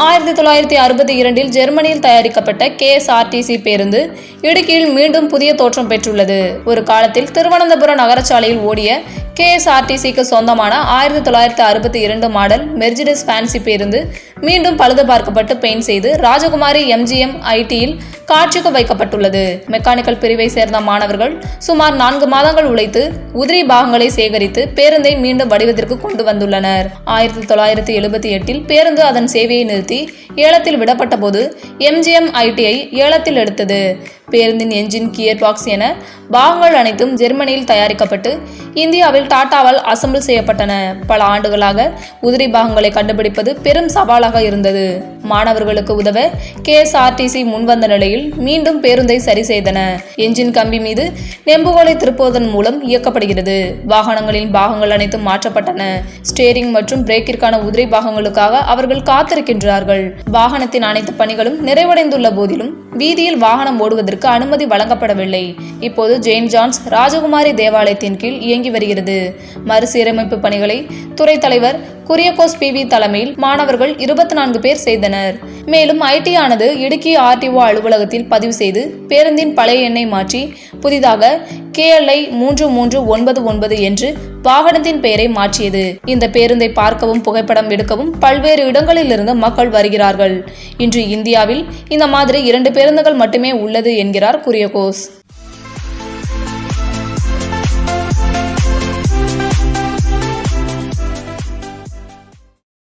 ஆயிரத்தி தொள்ளாயிரத்தி அறுபத்தி இரண்டில் ஜெர்மனியில் தயாரிக்கப்பட்ட கேஎஸ்ஆர்டிசி பேருந்து இடுக்கியில் மீண்டும் புதிய தோற்றம் பெற்றுள்ளது. ஒரு காலத்தில் திருவனந்தபுரம் நகரச்சாலையில் ஓடிய கேஎஸ்ஆர்டிசிக்கு சொந்தமான ஆயிரத்தி தொள்ளாயிரத்தி அறுபத்தி இரண்டு மாடல் மெர்ஜிடஸ் ஃபேன்சி பேருந்து மீண்டும் பழுது பார்க்கப்பட்டு பெயிண்ட் செய்து ராஜகுமாரி எம்ஜிஎம் ஐடியில் காட்சிக்கு வைக்கப்பட்டுள்ளது. மெக்கானிக்கல் பிரிவை சேர்ந்த மாணவர்கள் சுமார் நான்கு மாதங்கள் உழைத்து உதிரி பாகங்களை சேகரித்து பேருந்தை மீண்டும் வடிவத்திற்கு கொண்டு வந்துள்ளனர். ஆயிரத்தி தொள்ளாயிரத்தி எழுபத்தி எட்டில் பேருந்து அதன் சேவையை நிறுத்தி ஏலத்தில் விடப்பட்ட போது எம்ஜிஎம் ஐடிஐ ஏலத்தில் எடுத்தது. பேருந்தின் என்ஜின் கியர் பாக்ஸ் என பாகங்கள் அனைத்தும் ஜெர்மனியில் தயாரிக்கப்பட்டு இந்தியாவில் டாட்டாவால் அசம்பிள் செய்யப்பட்டன. பல ஆண்டுகளாக உதிரி பாகங்களை கண்டுபிடிப்பது பெரும் சவாலாக இருந்தது. மாணவர்களுக்கு உதவ கேஎஸ்ஆர்டிசி முன்வந்த நிலையில் மீண்டும் பேருந்தை சரி செய்தன. என்ஜின் கம்பி மீது நெம்புகோலை திருப்புவதன் மூலம் இயக்கப்படுகிறது. வாகனங்களின் பாகங்கள் அனைத்தும் மாற்றப்பட்டன. ஸ்டேரிங் மற்றும் பிரேக்கிற்கான உதிரி பாகங்களுக்காக அவர்கள் காத்திருக்கின்றார்கள். வாகனத்தின் அனைத்து பணிகளும் நிறைவடைந்துள்ள போதிலும் வீதியில் வாகனம் ஓடுவதற்கு அனுமதி வழங்கப்படவில்லை. இப்போது ஜெயின் ஜான்ஸ் ராஜகுமாரி தேவாலயத்தின் கீழ் இயங்கி வருகிறது. மறுசீரமைப்பு பணிகளை துறை தலைவர் குரியகோஸ் பிவி தலைமையில் மாணவர்கள் இருபத்தி நான்கு பேர் செய்தனர். மேலும் ஐடி ஆனது இடுக்கி ஆர்டிஓ அலுவலகத்தில் பதிவு செய்து பேருந்தின் பழைய எண்ணை மாற்றி புதிதாக கேஎல்ஐ மூன்று மூன்று ஒன்பது ஒன்பது என்று வாகனத்தின் பெயரை மாற்றியது. இந்த பேருந்தை பார்க்கவும் புகைப்படம் எடுக்கவும் பல்வேறு இடங்களிலிருந்து மக்கள் வருகிறார்கள். இன்று இந்தியாவில் இந்த மாதிரி இரண்டு பேருந்துகள் மட்டுமே உள்ளது என்கிறார் குரியகோஸ்.